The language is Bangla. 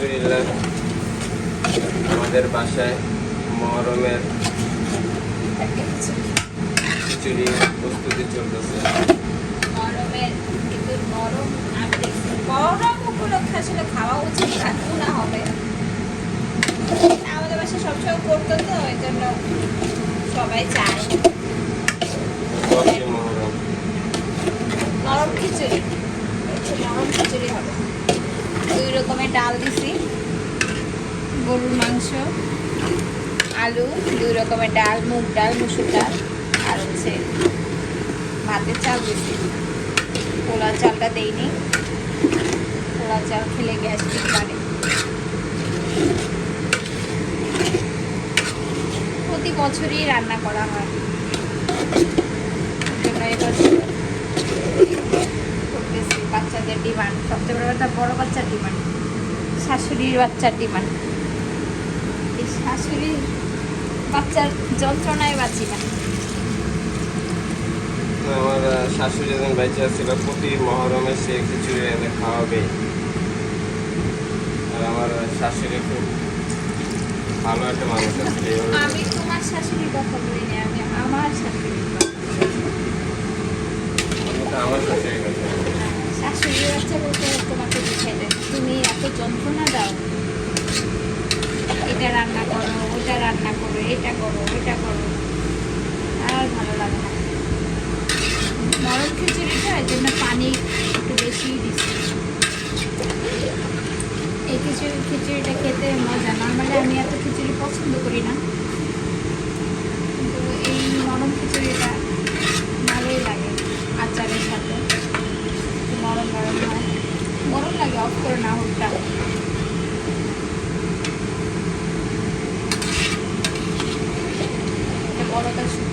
আলহামদুলিল্লাহ আমাদের বাসায় মহরমের খিচুড়ি প্রস্তুতি চলতেছে। গরম উপলক্ষে আসলে খাওয়া উচিত না না হবে। আমাদের বাসায় সবসময় করতো তো ওই জন্য সবাই চায়। নরম খিচুড়ি। নরম খিচুড়ি হবে। রকমের ডাল দিছি। গরুর মাংস, আলু, দুই রকমের ডাল, মুগ ডাল, মুসুর ডাল, আর হচ্ছে ভাতের চাল দিছি। পোলা চালটা দেইনি। পোলা চাল খেলে গ্যাস্ট্রিক বাড়ে। প্রতি বছরই রান্না করা হয় ওই জন্য এবছর করতেছি বাচ্চাদের ডিমান্ড সবচেয়ে বড় কথা বাচ্চার ডিমান্ড শাশুড়ির বাচ্চার ডিমান্ড এই শাশুড়ির বাচ্চার যন্ত্রণায় বাঁচি না। আমার শাশুড়ি যখন বেঁচে ছিল প্রতি মহরমে সে খিচুড়ি এনে খাওয়াবে। আর আমার শাশুড়ি খুব ভালো একটা মানুষ আছে আমি তোমার শাশুড়ির কথা বলিনি আমি আমার শাশুড়ির কথা আমার শাশুড়ির কাছে শাশুড়ির বাচ্চা বলতে এত যন্ত্রণা দাও। এটা রান্না করো ওটা রান্না করো, এটা করো ওটা করো। আর ভালো লাগে না। নরম খিচুড়িটা এই জন্য পানি একটু বেশিই দিচ্ছি। এই খিচুড়ি খিচুড়িটা খেতে মজা, নর্মালি আমি এত খিচুড়ি পছন্দ করি না কিন্তু এই নরম খিচুড়িটা ভালোই লাগে আচারের সাথে একটু নরম নরম হয় গরম লাগে অফ করে না এটা বড়টা